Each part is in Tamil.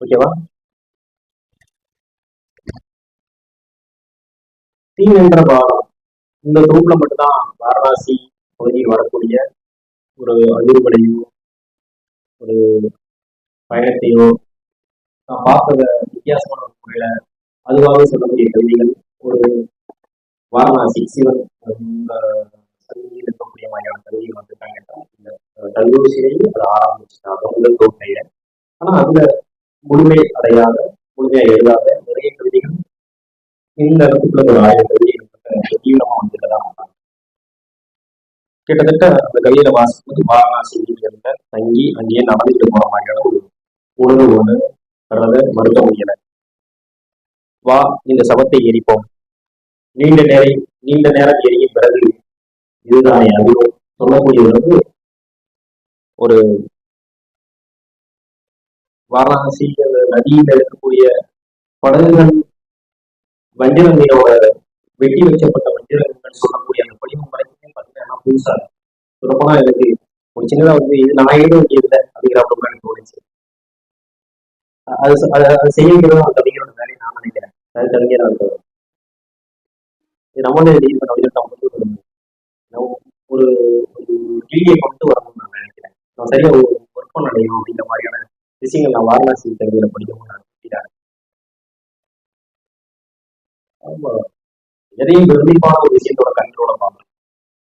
ஓகேவா? தீ என்ற பாகம் இந்த குரூப்ல மட்டும்தான் வாரணாசி பகுதியில் வரக்கூடிய ஒரு அதிர்வலையோ ஒரு பயணத்தையோ நான் பார்த்தத வித்தியாசமான ஒரு முறையில அதுவாகவே சொல்லக்கூடிய கவிதைகள் ஒரு வாரணாசி சிவன் இந்த இருக்கக்கூடிய மாதிரியான வந்து வந்திருக்காங்க. இந்த கல்லூரியிலேயே அதை ஆரம்பிச்சிட்டாங்க முதல் தோட்டையில ஆனா அதுல முழுமை அடையாத முழுமையா எழுதாத நிறைய கவிதைகள் இந்த இடத்துக்குள்ள ஒரு ஆயிரம் கவிதைகள் தீவிரமா வந்துட்டுதான் கிட்டத்தட்ட அந்த கவிதையில வாசிக்கும்போது வாரணாசி தங்கி அங்கேயே நடந்துட்டு போற மாதிரியான ஒரு உணர்வு ஒண்ணு வர்றத மறுக்க முடியல வா இந்த சவத்தை எரிப்போம். நீண்ட நேரம் நீண்ட நேரம் எரியும் பிறகு இதுதானே அதுவும் சொல்லக்கூடியது வந்து ஒரு வாரணாசி நதியில இருக்கக்கூடிய படகுகள் வஞ்சிர வெட்டி வச்சப்பட்ட வஞ்சிர சொல்லக்கூடிய அந்த படிவம் வரைக்குமே பார்த்தீங்கன்னா புதுசா சொல்லப்போனா எனக்கு ஒரு சின்னதா வந்து இது நான் எழுத வேண்டியதில்லை அப்படிங்கிற அப்படி எனக்கு தோணுச்சு. அது அது செய்யணும் அந்த கவிஞரோட வேலையை நான் நினைக்கிறேன். அது கவிஞர் அந்த நம்மளே எழுதி கவிஞர் வந்து ஒரு ஒரு கிளியை கொண்டு வரணும்னு நான் நினைக்கிறேன். நான் சரியா ஒரு ஒர்க் பண்ண அப்படிங்கிற மாதிரி விஷயங்கள் நான் வாரணாசி கவிதையில படிக்கவும் நான் நினைக்கிறேன் ஆமா. எதையும் பிரமிப்பான ஒரு விஷயத்தோட கண்களோட பார்ப்பேன்.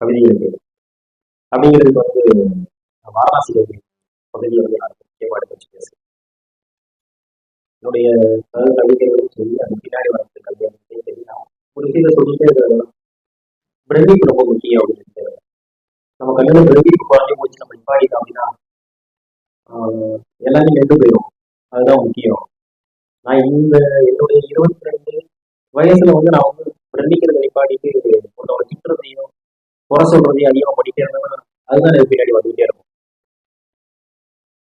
கவிதைகளுக்கு அப்படிங்கிறதுக்கு வந்து வாரணாசி கவிதை பகுதியை வந்து நான் முக்கியமாக எடுத்து வச்சு பேசுகிறேன் என்னுடைய கவிதைகளும் சொல்லி அது பின்னாடி வரது கவிதை தெரியும் ஒரு விஷயத்தை சொல்லிட்டு பிரமிப்பு ரொம்ப முக்கியம் அப்படின்னு நம்ம கண்ணில் பிரமிப்பு குறைஞ்சி போச்சு நம்ம நிப்பாடிட்டோம் அப்படின்னா எல்லாமே நின்று போயிடும் அதுதான் முக்கியம். நான் இந்த என்னுடைய இருபத்தி ரெண்டு வயசுல வந்து நான் வந்து பிரமிக்கிறத நிப்பாட்டிட்டு ஒருத்தவங்க திட்டுறதையும் குறை சொல்றதையும் அதிகமாக படிக்கிறதுனா அதுதான் எனக்கு பின்னாடி வந்துகிட்டே இருக்கும்.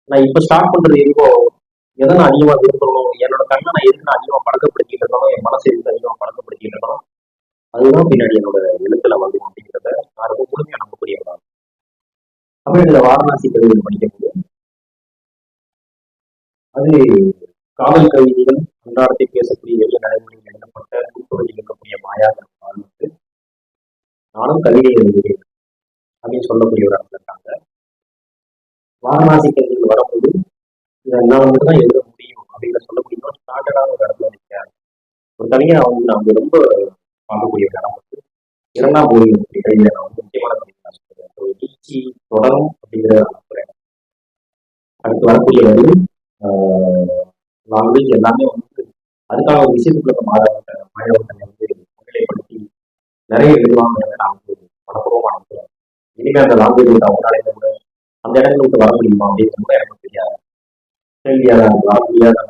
நான் இப்போ ஸ்டார்ட் பண்றது எதுவோ எதை நான் அதிகமாக விரும்பணும் என்னோட கண்ணை நான் எதுக்கு நான் அதிகமாக பழக்கப்படுத்திட்டு இருக்கணும் என் மனசு எதுக்கு அதிகமாக பழக்கப்படுத்திட்டு இருக்கணும் அதுதான் பின்னாடி என்னோட எழுத்துல வந்து அப்படிங்கிறத நான் ரொம்ப முழுமையாக நம்பக்கூடியவன் அப்போ இதில் வாரணாசி கவிதை படிக்கும்போது அது காதல் கவிதைகள் அன்றாடத்தை பேசக்கூடிய எளிய நடைமுறையில் எழுதப்பட்ட கூட்டுறவில் இருக்கக்கூடிய மாயாக்கள் வாழ்ந்து நானும் கவிதை எழுதுகிறேன் அப்படின்னு சொல்லக்கூடிய ஒரு இடத்துல இருக்காங்க. வாரணாசி கவிதைகள் வரும்போது இதை நான் வந்து தான் எழுத முடியும் அப்படின்னு சொல்லக்கூடிய ஒரு ஸ்டாண்டர்டான ஒரு இடத்துல நிற்கிறேன் ஒரு கவிஞர் அவங்க நான் ரொம்ப பார்க்கக்கூடிய ஒரு இடம் வந்து இரண்டாம் மொழி கவிதை நான் வந்து முக்கியமான கவிதை நான் சொல்றேன் ஒரு நீச்சி தொடரும் அப்படிங்கிற நான் அடுத்து வரக்கூடிய வரி லாங்குவேஜ் எல்லாமே வந்து அதுக்கான ஒரு விஷயத்துக்குள்ள மாணவர்கிட்ட மாணவர்களை வந்து முன்னிலைப்படுத்தி நிறைய எழுதுவாங்கிறத நான் வந்து மனப்பூர்வமாக நினைக்கிறேன். இனிமேல் அந்த லாங்குவேஜ் அவங்களால கூட அந்த இடத்துல விட்டு வர முடியுமா? அப்படின்னு கூட எனக்கு தெரியாது. கேள்வியாக லாங்குவேஜாக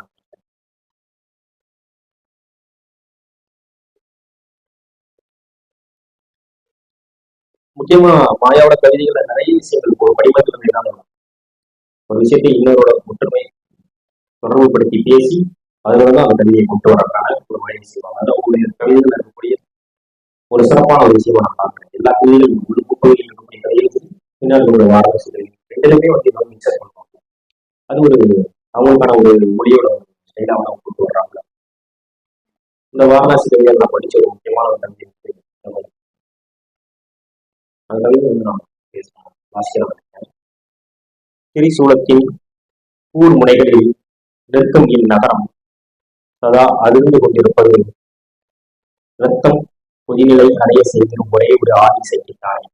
முக்கியமா மாயாவோட கவிதைகளை நிறைய விஷயங்கள் ஒரு படிமத்தில் என்ன ஒரு விஷயத்தை இன்னொரு ஒற்றுமை தொடர்புபடுத்தி பேசி அதுல தான் அந்த கல்வியை கொண்டு வரக்கான ஒரு வழி செய்வாங்க அது அவங்களுடைய கவிதைகள் இருக்கக்கூடிய ஒரு சிறப்பான ஒரு விஷயமா நான் பார்க்குறேன். எல்லா கவிதைகளும் முழுக்க கோயிலில் இருக்கக்கூடிய கவிதைகள் பின்னாடி ஒரு வாரசி ரெண்டுலுமே வந்து நம்ம மிக்சர் பண்ணுவாங்க. அது ஒரு அவங்களுக்கான ஒரு மொழியோட ஸ்டைலாக அவங்க கொண்டு வர்றாங்க. இந்த வாரணாசி கவிதைகள் நான் படித்த ஒரு முக்கியமான ஒரு கவிதை அந்த கவிதை வந்து நான் பேசணும் வாசிக்கிறேன். திரிசூலத்தின் ஊர் முனைகளில் நிற்கும் இந்நகரம் சதா அதிர்ந்து கொண்டிருப்பது ரத்தம் புதிநிலை அடைய செய்திடும் ஒரே ஒரு ஆதி செய்கிறாய்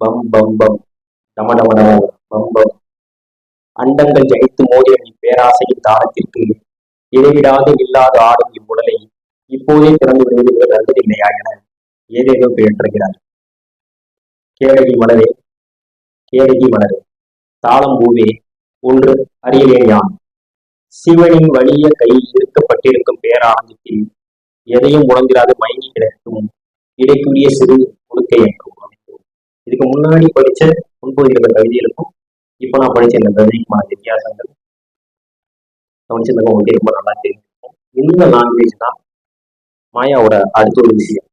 பம் பம் பம். டம டம பம் பம். அண்டங்கள் ஜெயித்து மோதிய நீ பேராசையின் தாளத்திற்கு இடைவிடாது இல்லாத ஆடும் இவ்வுடலை இப்போதே திறந்து விடுவது நல்லதில்லையா என ஏதேதோ பேற்றுகிறார் கேடகி மலரே கேடகி மலரே. தாளம் பூவே ஒன்று அறியவே யான் சிவனின் வலிய கையில் இருக்கப்பட்டிருக்கும் பேரானந்தத்தில் எதையும் உணர்ந்திராத மயங்கி கிடக்கும் இடைக்குரிய சிறு உடுக்கை என்றும் இதுக்கு முன்னாடி படிச்ச முன்பு இருந்த கவிதைகளுக்கும் இப்போ நான் படிச்ச இந்த கவிதைக்குமான வித்தியாசங்கள் கவனிச்சிருந்தவங்க உங்களுக்கு ரொம்ப நல்லா தெரிஞ்சிருக்கும் இந்த லாங்குவேஜ் தான் மாயாவோட அடுத்த ஒரு விஷயம்.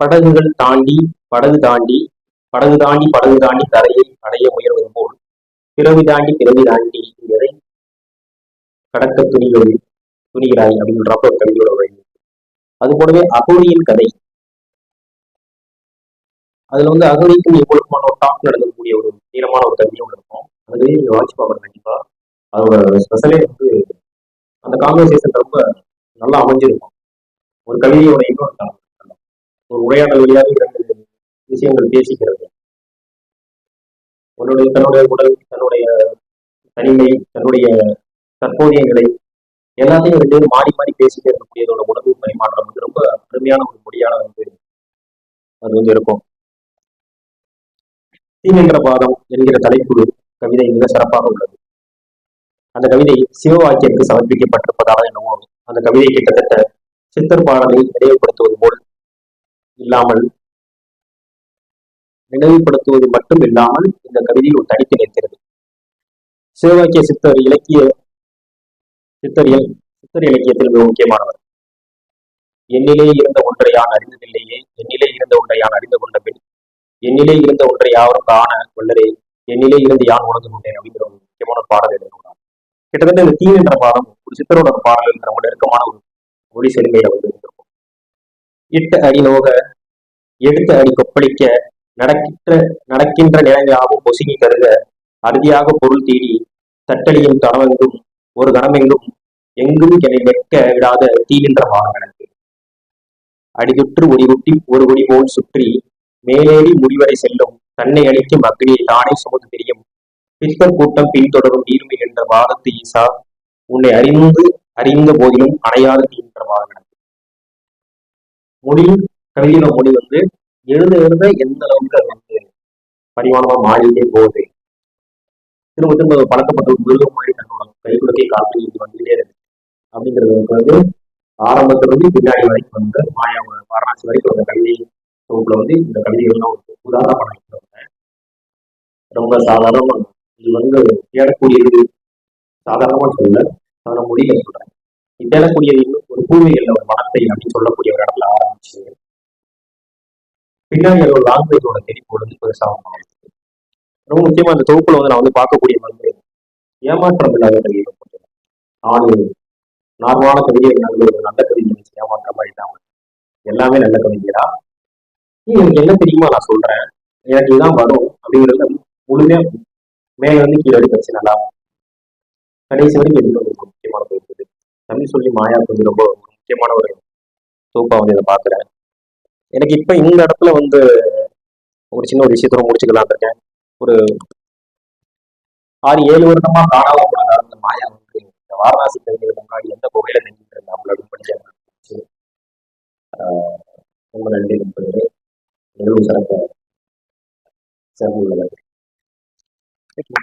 படகுகள் தாண்டி படகு தாண்டி படகு தாண்டி படகு தாண்டி கரையை அடைய முயல்வது போல் பிறவி தாண்டி பிறவி தாண்டி எதை கடக்க துணிவது? துணிகிறாய் அப்படின்றப்ப ஒரு கவிதையோட வழி அது போலவே அகோரியின் கதை. அதுல வந்து அகோரிக்கும் எவ்வளவுமான ஒரு டாப் நடக்கக்கூடிய ஒரு நீளமான ஒரு கவிதை ஒன்று இருக்கும். அது நீங்க வாட்ச் பார்க்கணும் கண்டிப்பா அதோட ஸ்பெஷலே வந்து அந்த கான்வர்சேஷன் ரொம்ப நல்லா அமைஞ்சிருக்கும். ஒரு கவிதையோட இன்னொரு ஒரு உரையாடல் வழியாக இரண்டு விஷயங்கள் பேசிக்கிறது. தன்னுடைய தன்னுடைய உடல் தன்னுடைய தனிமை தன்னுடைய தற்போதைய நிலை எல்லாத்தையும் ரெண்டு பேரும் மாறி மாறி பேசிக்கிறதுக்கூடியதோட உணர்வு பரிமாற்றம் வந்து ரொம்ப அருமையான ஒரு மொழியான வந்து அது வந்து இருக்கும். தீமென்ற பாதம் என்கிற தலைப்பு கவிதை மிக சிறப்பாக உள்ளது. அந்த கவிதை சிவவாக்கியத்துக்கு சமர்ப்பிக்கப்பட்டிருப்பதாக என்னவோ அந்த கவிதை கிட்டத்தட்ட சித்தர் பாடலை நினைவுபடுத்துவது போல் இல்லாமல் நினைவுபடுத்துவது மட்டும் இல்லாமல் இந்த கவிதையில் ஒரு தனித்து நிற்கிறது. சிவவாக்கிய சித்தர் இலக்கிய சித்தரியல் சித்தர் இலக்கியத்தில் மிக முக்கியமானவர். என்னிலே இருந்த ஒன்றை யான் அறிந்ததில்லையே என்னிலே இருந்த ஒன்றை யான் அறிந்து கொண்ட பின் என்னிலே இருந்த ஒன்றை யாவரும் காண வல்லரே என்னிலே இருந்து யான் உணர்ந்து கொண்டேன் அப்படிங்கிற ஒரு முக்கியமான பாடல் எழுதுகிறார் கிட்டத்தட்ட இந்த தீ என்ற பாடம் ஒரு சித்தரோட பாடல் என்ற ரொம்ப நெருக்கமான ஒரு மொழி செழுமையில வந்து இட்ட அடி நோக எடுத்த அடி கொப்பளிக்க நடக்கின்ற நடக்கின்ற நிலையாகவும் பொசுங்கி கருத அறுதியாக பொருள் தேடி தட்டடியும் தனவெங்கும் ஒரு கணமெங்கும் எங்கும் என்னை வெட்க விடாத தீ நின்ற பாடம் அடிதுற்று ஒடிகுட்டி ஒரு ஒடி போல் சுற்றி மேலேறி முடிவரை செல்லும் தன்னை அளிக்கும் அக்னியை தானே சுமந்து தெரியும் பித்தர் கூட்டம் பின்தொடரும் நீர்மை என்ற வாதத்து ஈசா உன்னை அறிந்து அறிந்த போதிலும் அணையாத தீன்ற வாதம் மொழி கவிதையோட மொழி வந்து எழுத எழுத எந்த அளவுக்கு அது வந்து பரிமாணமா மாறிட்டே போகுது. திரும்ப திரும்ப பழக்கப்பட்ட ஒரு மிருகம் மாதிரி தன்னோட கைக்குலக்கே காத்து இது வந்துட்டே இருக்கு. அப்படிங்கிறது வந்து ஆரம்பத்துல இருந்து பின்னாடி வரைக்கும் வந்து மாயா வாரணாசி வரைக்கும் அந்த கவிதை தொகுப்புல வந்து இந்த கவிதைகள்லாம் ஒரு உதாரணமாக நான் வந்தேன். ரொம்ப சாதாரணமா இது வந்து தேடக்கூடியது. சாதாரணமா சொல்ல சாதாரண மொழியில சொல்றேன் தேடக்கூடியது ஒரு பூமியில் ஒரு மனத்தை அப்படின்னு சொல்லக்கூடிய ஒரு இடத்துல ஆரம்பிச்சு பின்னாடி ஒரு லாங்குவேஜோட தெளிப்பு வந்து பெருசாக ரொம்ப முக்கியமா அந்த தொகுப்புல வந்து நான் வந்து பார்க்கக்கூடிய வந்து ஏமாற்றம் இல்லாதவர்கள் கவிதை நாலு நார்மலான கவிதை நல்ல ஒரு நல்ல கவிஞர் ஏமாற்ற மாதிரி தான் எல்லாமே நல்ல கவிஞரா? எனக்கு என்ன தெரியுமா நான் சொல்றேன்? எனக்கு இதுதான் வரும் அப்படிங்கிறது முழுமையா மேல வந்து கீழே வரைக்கும் வச்சு நல்லா கடைசி வரைக்கும் எனக்கு ரொம்ப முக்கியமான தொகுப்பு இது. தமிழ் சொல்லி மாயா வந்து ரொம்ப முக்கியமான ஒரு தொகுப்பா வந்து இதை பாக்குறேன் எனக்கு இப்ப இந்த இடத்துல வந்து ஒரு சின்ன ஒரு விஷயத்தோட முடிச்சுக்கலாம் இருக்கேன். ஒரு ஆறு ஏழு வருடமா காணாம போனதா அந்த மாயா வந்து இந்த வாரணாசி கவிதைகளுக்கு முன்னாடி எந்த புகையில செஞ்சுட்டு இருந்தா அவங்களோட படிக்க ரொம்ப நன்றி நண்பர்களே. எவ்வளவு சிறப்பு சிறப்பு உள்ளது you.